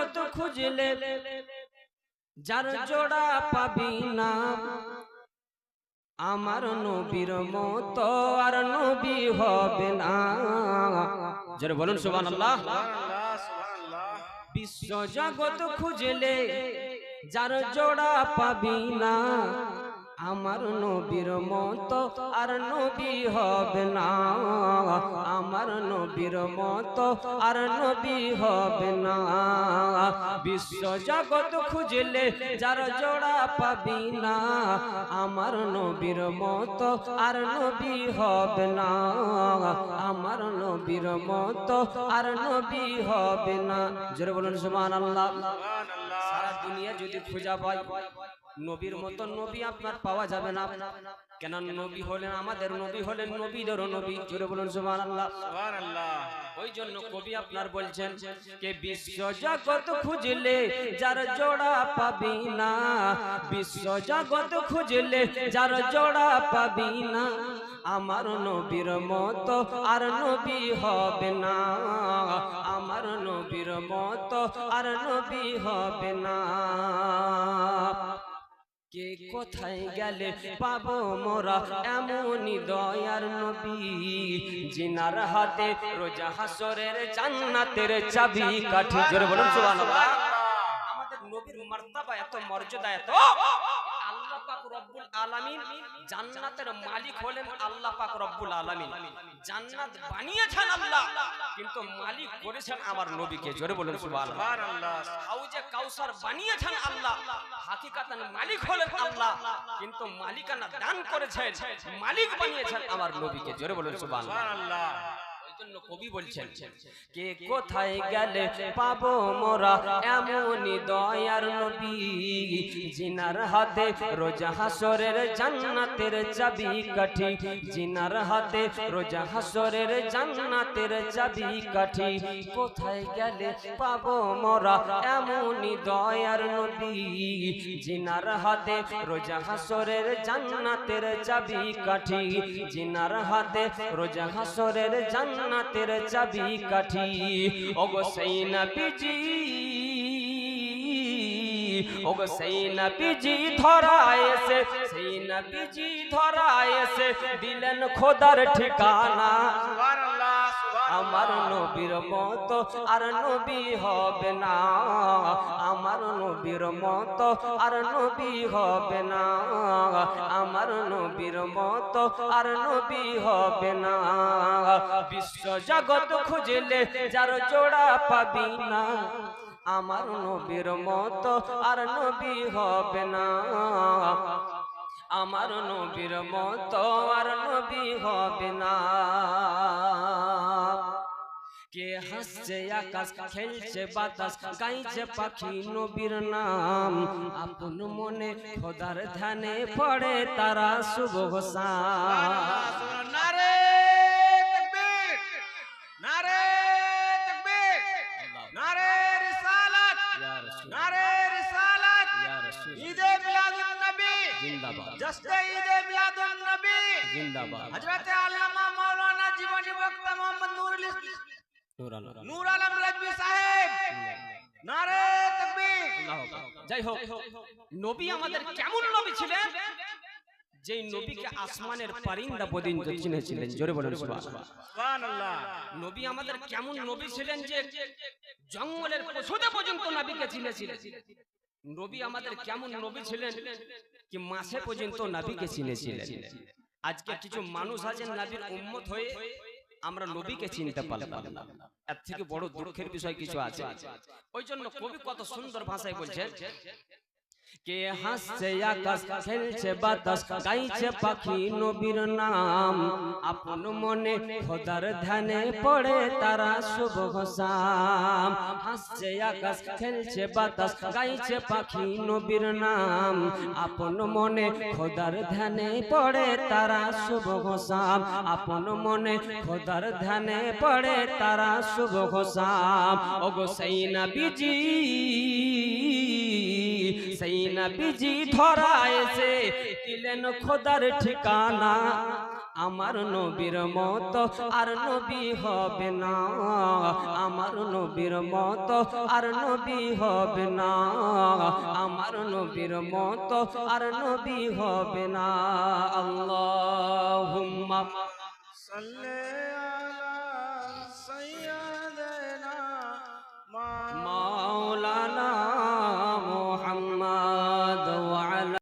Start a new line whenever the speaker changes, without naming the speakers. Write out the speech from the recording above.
জগৎ খুঁজলে যার জোড়া পাবি না। আমার নবীর মতো আর নবী হবে না। জোরে বলুন সুবহানাল্লাহ।
সুবহানাল্লাহ।
বিশ্ব জগৎ খুঁজলে যার জোড়া পাবি না। আমার নবীর মতো আর নবী হবে না। আমার নবীর মতো আর নবী হবে না। বিশ্ব জগৎ খুঁজলে যার জোড়া পাবি না। আমার নবীর মত আর নবী হবে না। আমার নবীর মত আর নবী হবে না। জোরে বলুন সুবহানাল্লাহ
সুবহানাল্লাহ।
সারা দুনিয়া যদি খোঁজা পায় নবীর মতো নবী আপনার পাওয়া যাবে না। কেন নবী হলেন আমাদের নবী হলেন নবীদেরও নবী। জোরে বলুন সুবহানাল্লাহ।
সুবহানাল্লাহ।
ওই জন্য কবি আপনার বলছেন কে বিশ্ব জগৎ খুঁজলে যার জোড়া পাবি না। বিশ্ব জগৎ খুঁজলে যার জোড়া পাবি না। আমার নবীর মতো আর নবী হবে না। আমার নবীর মতো আর নবী হবে না। কে কোথায় গেলে পাবো মোরা? এমনই দয়ার নবী। জিনার হাতে রোজা হাসরের জান্নাতের চাবি কাঠি। জোরে বলুন সুবহানাল্লাহ। আমাদের নবীর মর্যাদা এত মর্যাদা এত মালিক বানিয়েছেন কিন্তু মালিক করেছেন আমার নবীকে। জোরে বলুন সুবহানাল্লাহ। হাউজে কাউসার বানিয়েছেন আল্লাহ হাকিকাতান মালিক হলেন আল্লাহ, কিন্তু মালিকানা দান করেছেন, মালিক বানিয়েছেন আমার নবীকে। জোরে বলুন সুবহানাল্লাহ। জন্য কবি বলছেন কে কোথায় গেলে পাবো মোরা? এমনই দয়ার নবী। জিনার হাতে রোজা হাসরের জান্নাতের চাবি কাঠি। জিনার হাতে রোজা হাসরের জান্নাতের চাবি কাঠি। কোথায় গেলে পাবো মোরা? এমনই দয়ার নবী। জিনার হাতে রোজা হাসরের জান্নাতের চাবি কাঠি। জিনার হাতে রোজা হাসরের জান্নাতের চাবি কাঠি। ওগো সেই নবীজি ওগো সেই নবীজি ধরা এসে সেই নবীজি ধরা এসে দিলেন খোদার ঠিকানা। আমার নবীর মতো আর নবী হবে না। আমার নবীর মতো আর নবী হবে না। নবীর মত আর নবী হবে না। বিশ্ব জগৎ খুঁজলে যার জোড়া পাবি না। আমার নবীর মত আর নবী হবে না। আমার নবীর মত আর নবী হবে না। কে হাসছে আকাশ খেলছে বাতাস গাইছে পাখি নবীর নাম আপন মনে খোদার ধ্যানে পড়ে তারা শুভ গোসাম
নারে তাকবীর নারে তাকবীর নারে রিসালাত নারে রিসালাত ঈদে মিলাদুন নবী
জিন্দাবাদ
জশ্নে ঈদে মিলাদুন নবী
জিন্দাবাদ
হযরত আল্লামা মাওলানা জীবনী বক্তা মোহাম্মদ নুরুল ইসলাম
নূর আলো
নূর আলম রাজবি সাহেব। নারে তাকবীর।
যাই হোক নবী আমাদের কেমন নবী ছিলেন? যেই নবীকে আসমানের পারিন্দা পর্যন্ত চিনেছিলেন। জোরে বলেন
সুবহানাল্লাহ।
নবী আমাদের কেমন নবী ছিলেন যে জঙ্গলের পশুতে পর্যন্ত নবীকে চিনেছিলেন। নবী আমাদের কেমন নবী ছিলেন কি মাসে পর্যন্ত নবীকে চিনেছিলেন? আজকে কিছু মানুষ আছেন নবীর উম্মত হয়ে আমরা নবীকে চিনতে পারলাম। না এর থেকে বড় দুঃখের বিষয় কিছু আছে। ওই জন্য কবি কত সুন্দর ভাষায় বলছেন কে হাসছে আকাশ খেলছে বাতাস গাইছে পাখি নবীর নাম। আপন মনে খোদার ধ্যানে পড়ে তারা শুভ ঘোষাম হাসছে আকাশ খেলছে বাতাস গাইছে পাখি নবীর নাম। আপন মনে খোদার ধ্যানে পড়ে তারা শুভ ঘোষাম আপন মনে খোদার ধ্যানে পড়ে তারা শুভ ঘোষাম ওগো সেই না বিজি। সেই নবীজি ধরা এসে দিলেন খোদার ঠিকানা। আমার নবীর মতো আর নবী হবে না। আমার নবীর মতো আর নবী হবে না। আমার নবীর মতো আর নবী হবে না। আল্লাহুম্মা
সাল্লি